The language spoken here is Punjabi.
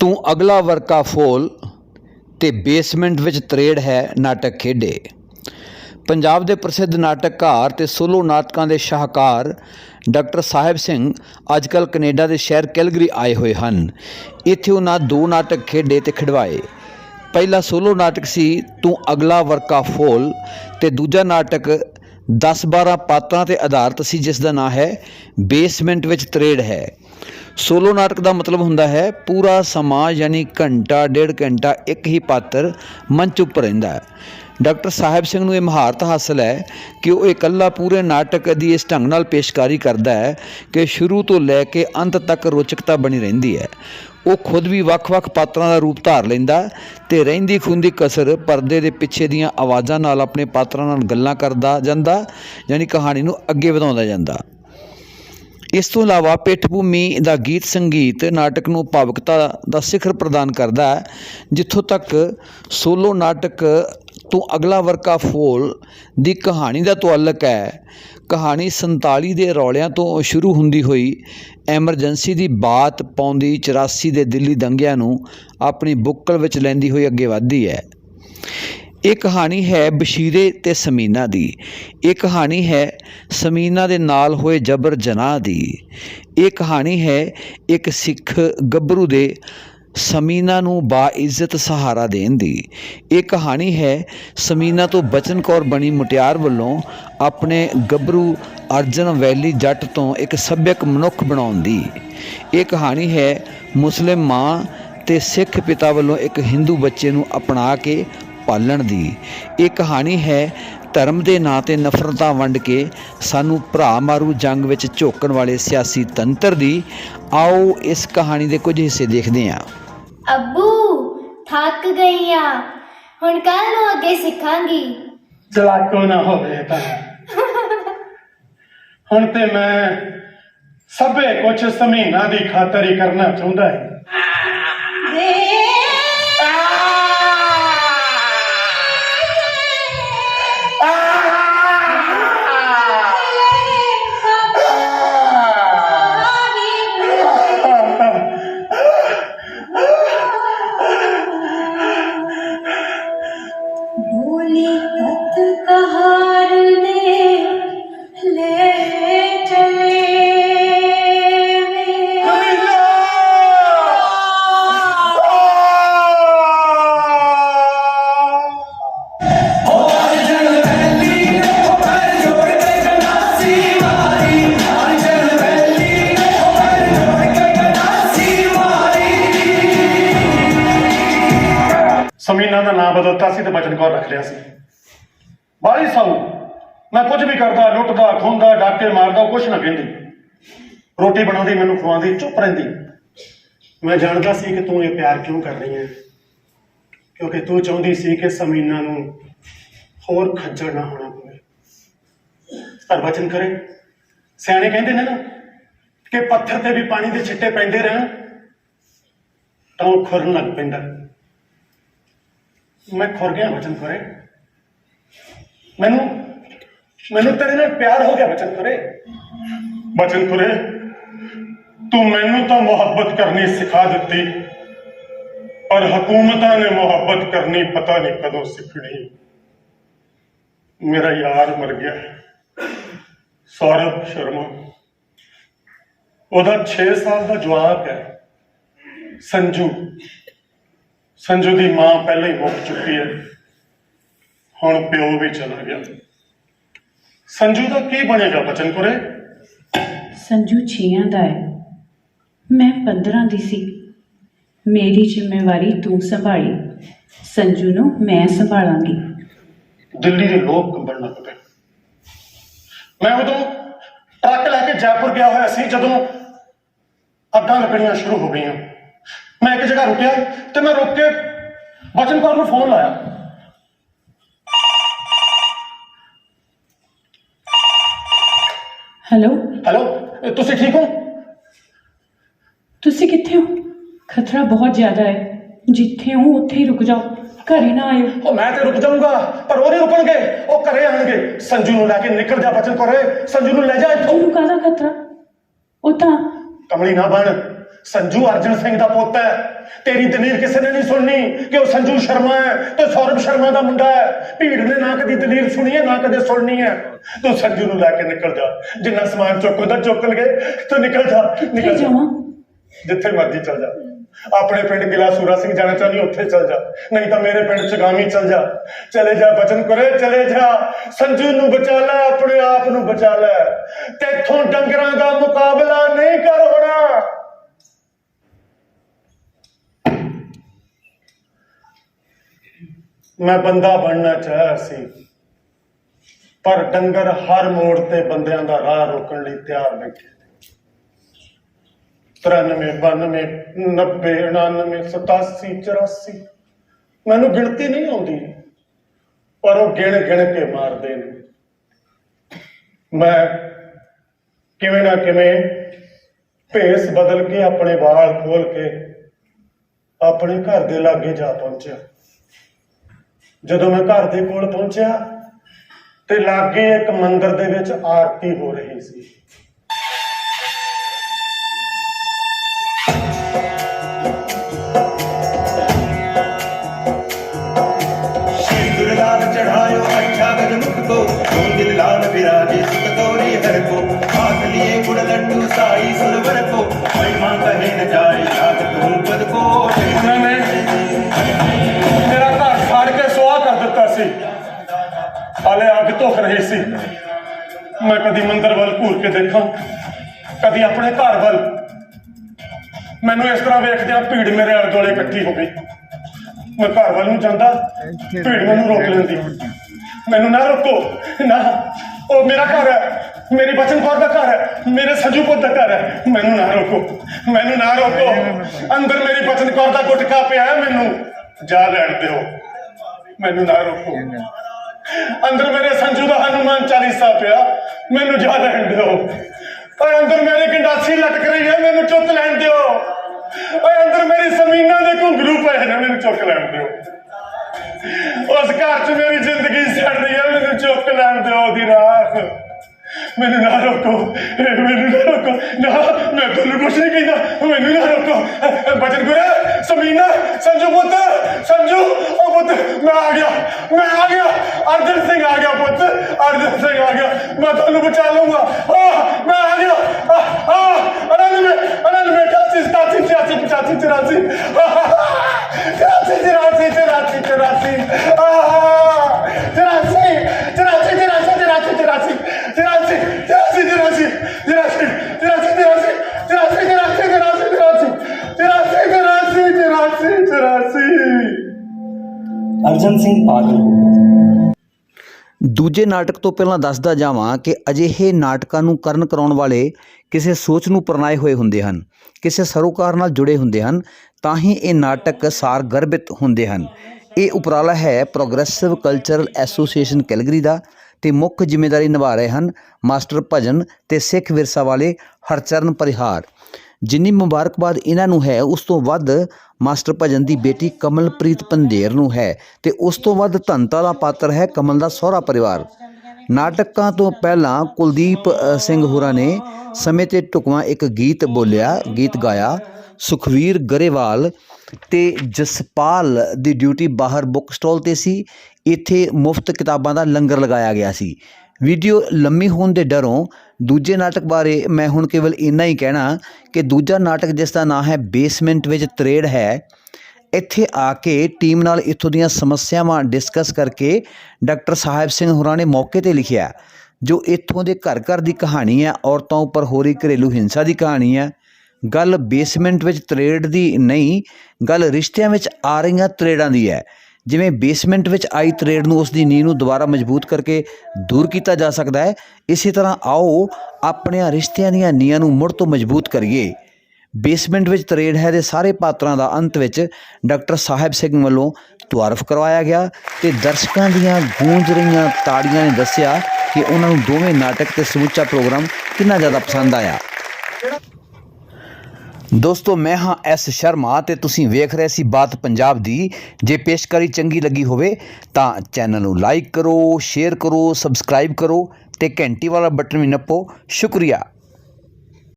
ਤੂੰ ਅਗਲਾ ਵਰਕਾ ਫੋਲ ਤੇ ਬੇਸਮੈਂਟ ਵਿੱਚ ਤਰੇੜ ਹੈ ਨਾਟਕ ਖੇਡੇ। ਪੰਜਾਬ ਦੇ ਪ੍ਰਸਿੱਧ ਨਾਟਕਕਾਰ ਤੇ ਸੋਲੋ ਨਾਟਕਾਂ ਦੇ ਸ਼ਾਹਕਾਰ ਡਾਕਟਰ ਸਾਹਿਬ ਸਿੰਘ ਅੱਜਕੱਲ ਕੈਨੇਡਾ ਦੇ ਸ਼ਹਿਰ ਕੈਲਗਰੀ ਆਏ ਹੋਏ ਹਨ। ਇੱਥੇ ਉਹਨਾਂ ਦੋ ਨਾਟਕ ਖੇਡੇ ਤੇ ਖਿਡਵਾਏ। ਪਹਿਲਾ ਸੋਲੋ ਨਾਟਕ ਸੀ, ਤੂੰ ਅਗਲਾ ਵਰਕਾ ਫੋਲ ਤੇ ਦੂਜਾ ਨਾਟਕ 10-12 ਪਾਤਰਾਂ ਤੇ ਆਧਾਰਿਤ ਸੀ, ਜਿਸ ਦਾ ਨਾਂ ਹੈ ਬੇਸਮੈਂਟ ਵਿੱਚ ਤਰੇੜ ਹੈ। ਸੋਲੋ ਨਾਟਕ ਦਾ ਮਤਲਬ ਹੁੰਦਾ ਹੈ, ਪੂਰਾ ਸਮਾਂ ਯਾਨੀ ਘੰਟਾ, ਡੇਢ ਘੰਟਾ ਇੱਕ ਹੀ ਪਾਤਰ ਮੰਚ ਉੱਪਰ ਰਹਿੰਦਾ ਹੈ। ਡਾਕਟਰ ਸਾਹਿਬ ਸਿੰਘ ਨੂੰ ਇਹ ਮਹਾਰਤ ਹਾਸਲ ਹੈ ਕਿ ਉਹ ਇਕੱਲਾ ਪੂਰੇ ਨਾਟਕ ਦੀ ਇਸ ਢੰਗ ਨਾਲ ਪੇਸ਼ਕਾਰੀ ਕਰਦਾ ਹੈ ਕਿ ਸ਼ੁਰੂ ਤੋਂ ਲੈ ਕੇ ਅੰਤ ਤੱਕ ਰੋਚਕਤਾ ਬਣੀ ਰਹਿੰਦੀ ਹੈ। ਉਹ ਖੁਦ ਵੀ ਵੱਖ-ਵੱਖ ਪਾਤਰਾਂ ਦਾ ਰੂਪ ਧਾਰ ਲੈਂਦਾ ਤੇ ਰਹਿੰਦੀ ਖੁੰਦੀ ਕਸਰ ਪਰਦੇ ਦੇ ਪਿੱਛੇ ਦੀਆਂ ਆਵਾਜ਼ਾਂ ਨਾਲ ਆਪਣੇ ਪਾਤਰਾਂ ਨਾਲ ਗੱਲਾਂ ਕਰਦਾ ਜਾਂਦਾ, ਯਾਨੀ ਕਹਾਣੀ ਨੂੰ ਅੱਗੇ ਵਧਾਉਂਦਾ ਜਾਂਦਾ। ਇਸ ਤੋਂ ਇਲਾਵਾ ਪਿੱਠ ਭੂਮੀ ਦਾ ਗੀਤ, ਸੰਗੀਤ, ਨਾਟਕ ਨੂੰ ਭਾਵੁਕਤਾ ਦਾ ਸਿਖਰ ਪ੍ਰਦਾਨ ਕਰਦਾ ਹੈ, ਜਿੱਥੋਂ ਤੱਕ ਸੋਲੋ ਨਾਟਕ ਤੋਂ ਅਗਲਾ ਵਰਕਾ ਫੋਲ ਦੀ ਕਹਾਣੀ ਦਾ ਤਾਲੁਕ ਹੈ। ਕਹਾਣੀ 47 ਦੇ ਰੌਲਿਆਂ ਤੋਂ ਸ਼ੁਰੂ ਹੁੰਦੀ ਹੋਈ ਐਮਰਜੈਂਸੀ ਦੀ ਬਾਤ ਪਾਉਂਦੀ 84 ਦੇ ਦਿੱਲੀ ਦੰਗਿਆਂ ਨੂੰ ਆਪਣੀ ਬੁੱਕਲ ਵਿੱਚ ਲੈਂਦੀ ਹੋਈ ਅੱਗੇ ਵਧਦੀ ਹੈ। ਇਹ ਕਹਾਣੀ ਹੈ ਬਸ਼ੀਰੇ ਤੇ ਸਮੀਨਾ ਦੀ। ਇਹ ਕਹਾਣੀ ਹੈ ਸਮੀਨਾ ਦੇ ਨਾਲ ਹੋਏ ਜਬਰ ਜਨਾਹ ਦੀ। ਇਹ ਕਹਾਣੀ ਹੈ ਇੱਕ ਸਿੱਖ ਗੱਭਰੂ ਦੇ ਸਮੀਨਾ ਨੂੰ ਬਾਇੱਜ਼ਤ ਸਹਾਰਾ ਦੇਣ ਦੀ। ਇਹ ਕਹਾਣੀ ਹੈ ਸਮੀਨਾ ਤੋਂ ਬਚਨ ਕੌਰ ਬਣੀ ਮੁਟਿਆਰ ਵੱਲੋਂ ਆਪਣੇ ਗੱਭਰੂ ਅਰਜਨ ਵੈਲੀ ਜੱਟ ਤੋਂ ਇੱਕ ਸੱਭਿਅਕ ਮਨੁੱਖ ਬਣਾਉਣ ਦੀ। ਇਹ ਕਹਾਣੀ ਹੈ ਮੁਸਲਿਮ ਮਾਂ ਤੇ ਸਿੱਖ ਪਿਤਾ ਵੱਲੋਂ ਇੱਕ ਹਿੰਦੂ ਬੱਚੇ ਨੂੰ ਅਪਣਾ ਕੇ ਪਾਲਣ ਦੀ। ਇਹ ਕਹਾਣੀ ਹੈ ਧਰਮ ਦੇ ਨਾਂ ਤੇ ਨਫ਼ਰਤਾਂ ਵੰਡ ਕੇ ਸਾਨੂੰ ਭਰਾ ਮਾਰੂ ਜੰਗ ਵਿੱਚ ਝੋਕਣ ਵਾਲੇ ਸਿਆਸੀ ਤੰਤਰ ਦੀ। ਆਓ ਇਸ ਕਹਾਣੀ ਦੇ ਕੁਝ ਹਿੱਸੇ ਦੇਖਦੇ ਹਾਂ। ਅੱਬੂ ਥੱਕ ਗਈ ਆ। ਹੁਣ ਕੱਲ ਨੂੰ ਅੱਗੇ ਸਿੱਖਾਂਗੀ। ਚਲਾਕੋ ਨਾ ਹੋਵੇ ਤਾਂ। ਹੁਣ ਤੇ ਮੈਂ ਸਭੇ ਕੁਝ ਸਮੀਨਾ ਦੀ ਖਾਤਰ ਹੀ ਕਰਨਾ ਚਾਹੁੰਦਾ ਹੈ। ਨਾਮ ਬਦਲਤਾ ਸੀ ਤੇ ਬਚਨ ਕੌਰ ਰੱਖ ਲਿਆ ਸੀ। ਬਾਲੀ ਸਾਊ ਮੈਂ ਕੁਝ ਵੀ ਕਰਦਾ, ਲੁੱਟਦਾ, ਖੋਂਦਾ, ਡਾਕੇ ਮਾਰਦਾ, ਉਹ ਕੁਝ ਨਾ ਕਹਿੰਦੀ। ਰੋਟੀ ਬਣਾਉਂਦੀ, ਮੈਨੂੰ ਖਵਾਉਂਦੀ, ਚੁੱਪ ਰਹਿੰਦੀ। ਮੈਂ ਜਾਣਦਾ ਸੀ ਕਿ ਤੂੰ ਇਹ ਪਿਆਰ ਕਿਉਂ ਕਰ ਰਹੀ ਹੈ? ਕਿਉਂਕਿ ਤੂੰ ਚਾਹੁੰਦੀ ਸੀ ਕਿ ਸਮੀਨਾ ਨੂੰ ਹੋਰ ਖੱਜਲ ਨਾ ਹੋਣਾ ਪਵੇ। ਪਰ ਬਚਨ ਕਰੇ। ਸਿਆਣੇ ਕਹਿੰਦੇ ਨੇ ਨਾ ਕਿ ਪੱਥਰ ਤੇ ਵੀ ਪਾਣੀ ਦੇ ਛਿੱਟੇ ਪੈਂਦੇ ਰਹਿਣ, ਤਾਂ ਉਹ ਖੁਰਨ ਲੱਗ ਪੈਂਦਾ। ਮੈਂ ਖੁਰ ਗਿਆ ਬਚਨ ਕਰੇ ਮੈਨੂੰ ਮੈਨੂੰ ਤੇਰੇ ਨਾਲ ਪਿਆਰ ਹੋ ਗਿਆ ਬਚਨ ਕਰੇ ਬਚਨ ਕਰੇ ਤੂੰ ਮੈਨੂੰ ਤਾਂ ਮੁਹੱਬਤ ਕਰਨੀ ਸਿਖਾ ਦਿੱਤੀ, ਪਰ ਹਕੂਮਤਾਂ ਨੇ ਮੁਹੱਬਤ ਕਰਨੀ ਪਤਾ ਨਹੀਂ ਕਦੋਂ ਸਿੱਖਣੀ। ਮੇਰਾ ਯਾਰ ਮਰ ਗਿਆ। ਸੌਰਵ ਸ਼ਰਮਾ, ਉਹਦਾ 6 ਸਾਲ ਦਾ ਜਵਾਕ ਹੈ। ਸੰਜੂ ਸੰਜੂ ਦੀ ਮਾਂ ਪਹਿਲਾਂ ਹੀ ਮੁੱਕ ਚੁੱਕੀ ਹੈ ਹੁਣ ਪਿਓ ਵੀ ਚਲਾ ਗਿਆ। ਸੰਜੂ ਦਾ ਕੀ ਬਣੇਗਾ ਬਚਨ ਕੁਰੇ? ਸੰਜੂ ਛੀਆਂ ਦਾ ਹੈ। ਮੈਂ 15 ਦੀ ਸੀ। ਮੇਰੀ ਜ਼ਿੰਮੇਵਾਰੀ ਤੂੰ ਸੰਭਾਲੀ। ਸੰਜੂ ਨੂੰ ਮੈਂ ਸੰਭਾਲਾਂਗੀ। ਦਿੱਲੀ ਦੇ ਲੋਕ ਕੰਬਣ ਲੱਗ ਪਏ। ਮੈਂ ਉਦੋਂ ਟਰੱਕ ਲੈ ਕੇ ਜੈਪੁਰ ਗਿਆ ਹੋਇਆ ਸੀ ਜਦੋਂ ਅੱਗਾਂ ਲੱਗਣੀਆਂ ਸ਼ੁਰੂ ਹੋ ਗਈਆਂ। ਮੈਂ ਇੱਕ ਜਗ੍ਹਾ ਰੁਕਿਆ ਤੇ ਮੈਂ ਰੁਕ ਕੇ ਬਚਨ ਕੌਰ ਨੂੰ ਫੋਨ ਲਾਇਆ। ਹੈਲੋ ਹੈਲੋ ਇਹ ਤੁਸੀਂ ਠੀਕ ਹੋ? ਤੁਸੀਂ ਕਿੱਥੇ ਹੋ? ਖਤਰਾ ਬਹੁਤ ਜ਼ਿਆਦਾ ਹੈ। ਜਿੱਥੇ ਹੋ ਉੱਥੇ ਹੀ ਰੁਕ ਜਾਓ। ਘਰੇ ਨਾ ਆਇਓ। ਉਹ ਮੈਂ ਤੇ ਰੁਕ ਜਾਊਂਗਾ ਪਰ ਉਹ ਨਹੀਂ ਰੁਕਣਗੇ। ਉਹ ਘਰੇ ਆਣਗੇ ਸੰਜੂ ਨੂੰ ਲੈ ਕੇ ਨਿਕਲ ਜਾ ਬਚਨ ਕਰੇ ਸੰਜੂ ਨੂੰ ਲੈ ਜਾ ਇੱਥੋਂ। ਉਹਨੂੰ ਕਾਹਦਾ ਖਤਰਾ? ਉਹ ਤਾਂ ਕਮਲੀ ਨਾ ਬਣ। ਸੰਜੂ ਅਰਜਨ ਸਿੰਘ ਦਾ ਪੁੱਤ ਹੈ। ਤੇਰੀ ਦਲੀਲ ਕਿਸੇ ਨੇ ਨਹੀਂ ਸੁਣਨੀ ਕਿ ਉਹ ਸੰਜੂ ਸ਼ਰਮਾ ਹੈ ਤੇ ਸੌਰਵ ਸ਼ਰਮਾ ਦਾ ਮੁੰਡਾ ਹੈ। ਭੀੜ ਨੇ ਨਾ ਕਦੀ ਦਲੀਲ ਸੁਣੀ ਹੈ ਨਾ ਕਦੇ ਸੁਣਨੀ ਹੈ। ਤੂੰ ਸੰਜੂ ਨੂੰ ਲੈ ਕੇ ਨਿਕਲ ਜਾ। ਜਿੰਨਾ ਸਮਾਨ ਚੁੱਕ ਉਹਦਾ ਚੁੱਕ ਲਗੇ ਤੂੰ ਨਿਕਲ ਜਾ ਨਿਕਲ ਜਾ। ਜਿੱਥੇ ਮਰਜ਼ੀ ਚਲ ਜਾ। ਆਪਣੇ ਪਿੰਡ ਗਿਲਾ ਸੂਰਾ ਸਿੰਘ ਜਾਣਾ ਚਾਹੁੰਦੀ ਉੱਥੇ ਚਲ ਜਾ। ਨਹੀਂ ਤਾਂ ਮੇਰੇ ਪਿੰਡ ਚਗਾਮੀ ਚਲ ਜਾ। ਚਲੇ ਜਾ ਬਚਨ ਕਰੇ ਚਲੇ ਜਾ। ਸੰਜੂ ਨੂੰ ਬਚਾ ਲੈ ਆਪਣੇ ਆਪ ਨੂੰ ਬਚਾ ਲੈ। ਤੇਥੋਂ ਡੰਗਰਾਂ ਦਾ ਮੁਕਾਬਲਾ ਨਹੀਂ ਕਰ ਹੋਣਾ। ਮੈਂ ਬੰਦਾ ਬਣਨਾ ਚਾਹਿਆ ਸੀ। ਪਰ ਡੰਗਰ ਹਰ ਮੋੜ ਤੇ ਬੰਦਿਆਂ ਦਾ ਰਾਹ ਰੋਕਣ ਲਈ ਤਿਆਰ ਬੈਠੇ 93 92 90 99 87 84 ਮੈਨੂੰ ਗਿਣਤੀ ਨਹੀਂ ਆਉਂਦੀ। ਪਰ ਉਹ ਗਿਣ ਗਿਣ ਕੇ ਮਾਰਦੇ ਨੇ। ਮੈਂ ਕਿਵੇਂ ਨਾ ਕਿਵੇਂ ਭੇਸ ਬਦਲ ਕੇ ਆਪਣੇ ਵਾਲ ਖੋਲ ਕੇ ਆਪਣੇ ਘਰ ਦੇ ਲਾਗੇ ਜਾ ਪਹੁੰਚਿਆ। ਜਦੋਂ ਮੈਂ ਘਰ ਦੇ ਕੋਲ ਪਹੁੰਚਿਆ, ਤੇ ਲਾਗੇ ਇੱਕ ਮੰਦਿਰ ਦੇ ਵਿੱਚ ਆਰਤੀ ਹੋ ਰਹੀ ਸੀ। ਹਾਲੇ ਅੱਗ ਧੁਖ ਰਹੀ ਸੀ। ਮੈਂ ਕਦੀ ਮੰਦਰ ਵੱਲ ਘੂਰ ਕੇ ਦੇਖਾਂ, ਕਦੀ ਆਪਣੇ ਘਰ ਵੱਲ। ਮੈਨੂੰ ਇਸ ਤਰ੍ਹਾਂ ਵੇਖਦਿਆਂ ਭੀੜ ਮੇਰੇ ਆਲੇ ਦੁਆਲੇ ਇਕੱਠੀ ਹੋ ਗਈ। ਮੈਂ ਘਰ ਵੱਲ ਨੂੰ ਜਾਂਦਾ, ਭੀੜ ਮੈਨੂੰ ਰੋਕ ਲੈਂਦੀ। ਮੈਨੂੰ ਨਾ ਰੋਕੋ, ਨਾ। ਉਹ ਮੇਰਾ ਘਰ ਹੈ, ਮੇਰੀ ਬਚਨ ਕੌਰ ਦਾ ਘਰ ਹੈ, ਮੇਰੇ ਸਜੂ ਪੁੱਤ ਦਾ ਘਰ ਹੈ। ਮੈਨੂੰ ਨਾ ਰੋਕੋ, ਮੈਨੂੰ ਨਾ ਰੋਕੋ। ਅੰਦਰ ਮੇਰੀ ਬਚਨ ਕੌਰ ਦਾ ਗੁਟਕਾ ਪਿਆ ਹੈ, ਮੈਨੂੰ ਜਾ ਲੈਣ ਦਿਓ। ਮੈਨੂੰ ਨਾ ਰੋਕੋ। ਅੰਦਰ ਮੇਰੇ ਸੰਜੂ ਦਾ ਹਨੂਮਾਨ ਚਾਲੀਸਾ ਪਿਆ, ਮੈਨੂੰ ਜਾ ਲੈਣ ਦਿਓ। ਓਏ ਅੰਦਰ ਮੇਰੀ ਗੰਡਾਸੀ ਲਟਕ ਰਹੀ ਹੈ, ਮੈਨੂੰ ਚੁੱਕ ਲੈਣ ਦਿਓ। ਓਏ ਅੰਦਰ ਮੇਰੀ ਜ਼ਮੀਨਾਂ ਦੇ ਘੁੰਗਰੂ ਪਏ ਨੇ, ਮੈਨੂੰ ਚੁੱਕ ਲੈਣ ਦਿਓ। ਉਸ ਘਰ 'ਚ ਮੇਰੀ ਜ਼ਿੰਦਗੀ ਸੜ ਰਹੀ ਹੈ, ਮੈਨੂੰ ਚੁੱਕ ਲੈਣ ਦਿਓ ਉਹਦੀ ਰਾਤ ਮੈਨੂੰ ਨਾ ਰੋਕੋ, ਮੈਨੂੰ ਨਾ ਰੋਕੋ। ਨਾ, ਮੈਂ ਤੁਹਾਨੂੰ ਕੁਛ ਨਹੀਂ ਕਹਿੰਦਾ, ਮੈਨੂੰ ਨਾ ਰੋਕੋ। ਬਚਨ ਗੁਰੇ ਸਮੀਨਾ, ਸੰਜੂ ਪੁੱਤ, ਸੰਜੂ, ਉਹ ਪੁੱਤ, ਮੈਂ ਆ ਗਿਆ, ਮੈਂ ਆ ਗਿਆ, ਅਰਜਨ ਸਿੰਘ ਆ ਗਿਆ ਪੁੱਤ, ਅਰਜਨ ਸਿੰਘ ਆ ਗਿਆ, ਮੈਂ ਤੁਹਾਨੂੰ ਬਚਾ ਲਊਂਗਾ। ਆ, ਮੈਂ ਆ ਗਿਆ, ਆ ਅਨੰਦ ਮੇ ਅਨੰਦ ਮੇ 88 87 85 84 ਦੂਜੇ ਨਾਟਕ ਤੋਂ ਪਹਿਲਾਂ ਦੱਸਦਾ ਜਾਵਾਂ ਕਿ ਅਜਿਹੇ ਨਾਟਕਾਂ ਨੂੰ ਕਰਨ ਕਰਾਉਣ ਵਾਲੇ ਕਿਸੇ ਸੋਚ ਨੂੰ ਪਰਨਾਏ ਹੋਏ ਹੁੰਦੇ ਹਨ, ਕਿਸੇ ਸਰੋਕਾਰ ਨਾਲ ਜੁੜੇ ਹੁੰਦੇ ਹਨ, ਤਾਂ ਹੀ ਇਹ ਨਾਟਕ ਸਾਰ ਗਰਭਿਤ ਹੁੰਦੇ ਹਨ। ਇਹ ਉਪਰਾਲਾ ਹੈ ਪ੍ਰੋਗਰੈਸਿਵ ਕਲਚਰਲ ਐਸੋਸੀਏਸ਼ਨ ਕੈਲਗਰੀ ਦਾ ਤੇ ਮੁੱਖ ਜ਼ਿੰਮੇਵਾਰੀ ਨਿਭਾ ਰਹੇ ਹਨ ਮਾਸਟਰ ਭਜਨ ਤੇ ਸਿੱਖ ਵਿਰਸਾ ਵਾਲੇ ਹਰਚਰਨ ਪਰਿਹਾਰ। ਜਿੰਨੀ ਮੁਬਾਰਕਬਾਦ ਇਹਨਾਂ ਨੂੰ ਹੈ, ਉਸ ਤੋਂ ਵੱਧ ਮਾਸਟਰ ਭਜਨ ਦੀ ਬੇਟੀ ਕਮਲਪ੍ਰੀਤ ਪੰਧੇਰ ਨੂੰ ਹੈ ਤੇ ਉਸ ਤੋਂ ਵੱਧ ਧੰਤਾ ਦਾ ਪਾਤਰ ਹੈ ਕਮਲ ਦਾ ਸਹੁਰਾ ਪਰਿਵਾਰ। ਨਾਟਕਾਂ ਤੋਂ ਪਹਿਲਾਂ ਕੁਲਦੀਪ ਸਿੰਘ ਹੋਰਾਂ ਨੇ ਸਮੇਂ ਤੇ ਢੁਕਵਾਂ ਇੱਕ ਗੀਤ ਬੋਲਿਆ, ਗੀਤ ਗਾਇਆ, ਸੁਖਵੀਰ ਗਰੇਵਾਲ ਤੇ ਜਸਪਾਲ ਦੀ ਡਿਊਟੀ ਬਾਹਰ ਬੁੱਕ ਸਟਾਲ ਤੇ ਸੀ। ਇੱਥੇ ਮੁਫਤ ਕਿਤਾਬਾਂ ਦਾ ਲੰਗਰ ਲਗਾਇਆ ਗਿਆ ਸੀ। ਵੀਡੀਓ ਲੰਮੀ ਹੋਣ ਦੇ ਡਰੋਂ ਦੂਜੇ ਨਾਟਕ ਬਾਰੇ ਮੈਂ ਹੁਣ ਕੇਵਲ ਇੰਨਾ ਹੀ ਕਹਿਣਾ ਕਿ ਦੂਜਾ ਨਾਟਕ ਜਿਸ ਦਾ ਨਾਂ ਹੈ ਬੇਸਮੈਂਟ ਵਿੱਚ ਤਰੇੜ ਹੈ, ਇੱਥੇ ਆ ਕੇ ਟੀਮ ਨਾਲ ਇੱਥੋਂ ਦੀਆਂ ਸਮੱਸਿਆਵਾਂ ਡਿਸਕਸ ਕਰਕੇ ਡਾਕਟਰ ਸਾਹਿਬ ਸਿੰਘ ਹੋਰਾਂ ਨੇ ਮੌਕੇ ਤੇ ਲਿਖਿਆ, ਜੋ ਇੱਥੋਂ ਦੇ ਘਰ ਘਰ ਦੀ ਕਹਾਣੀ ਹੈ, ਔਰਤਾਂ ਉੱਪਰ ਹੋ ਰਹੀ ਘਰੇਲੂ ਹਿੰਸਾ ਦੀ ਕਹਾਣੀ ਹੈ। ਗੱਲ ਬੇਸਮੈਂਟ ਵਿੱਚ ਤਰੇੜ ਦੀ ਨਹੀਂ, ਗੱਲ ਰਿਸ਼ਤਿਆਂ ਵਿੱਚ ਆ ਰਹੀਆਂ ਤਰੇੜਾਂ ਦੀ ਹੈ। ਜਿਵੇਂ ਬੇਸਮੈਂਟ ਵਿੱਚ ਆਈ ਤਰੇੜ ਨੂੰ ਉਸ ਦੀ ਨੀਂਹ ਨੂੰ ਦੁਬਾਰਾ ਮਜ਼ਬੂਤ ਕਰਕੇ ਦੂਰ ਕੀਤਾ ਜਾ ਸਕਦਾ ਹੈ, ਇਸੇ ਤਰ੍ਹਾਂ ਆਓ ਆਪਣਿਆਂ ਰਿਸ਼ਤਿਆਂ ਦੀਆਂ ਨੀਂਹਾਂ ਨੂੰ ਮੁੜ ਤੋਂ ਮਜ਼ਬੂਤ ਕਰੀਏ। ਬੇਸਮੈਂਟ ਵਿੱਚ ਤਰੇੜ ਹੈ ਦੇ ਸਾਰੇ ਪਾਤਰਾਂ ਦਾ ਅੰਤ ਵਿੱਚ ਡਾਕਟਰ ਸਾਹਿਬ ਸਿੰਘ ਵੱਲੋਂ ਤੁਆਰਫ ਕਰਵਾਇਆ ਗਿਆ ਤੇ ਦਰਸ਼ਕਾਂ ਦੀਆਂ ਗੂੰਜ ਰਹੀਆਂ ਤਾੜੀਆਂ ਨੇ ਦੱਸਿਆ ਕਿ ਉਹਨਾਂ ਨੂੰ ਦੋਵੇਂ ਨਾਟਕ ਤੇ ਸਮੁੱਚਾ ਪ੍ਰੋਗਰਾਮ ਕਿੰਨਾ ਜ਼ਿਆਦਾ ਪਸੰਦ ਆਇਆ। ਦੋਸਤੋ, ਮੈਂ ਹਾਂ ਐਸ ਸ਼ਰਮਾ ਤੇ ਤੁਸੀਂ ਵੇਖ ਰਹੇ ਸੀ ਬਾਤ ਪੰਜਾਬ ਦੀ। ਜੇ ਪੇਸ਼ਕਾਰੀ ਚੰਗੀ ਲੱਗੀ ਹੋਵੇ ਤਾਂ ਚੈਨਲ ਨੂੰ ਲਾਈਕ ਕਰੋ, ਸ਼ੇਅਰ ਕਰੋ, ਸਬਸਕ੍ਰਾਈਬ ਕਰੋ ਤੇ ਘੰਟੀ ਵਾਲਾ ਬਟਨ ਵੀ ਨੱਪੋ। ਸ਼ੁਕਰੀਆ।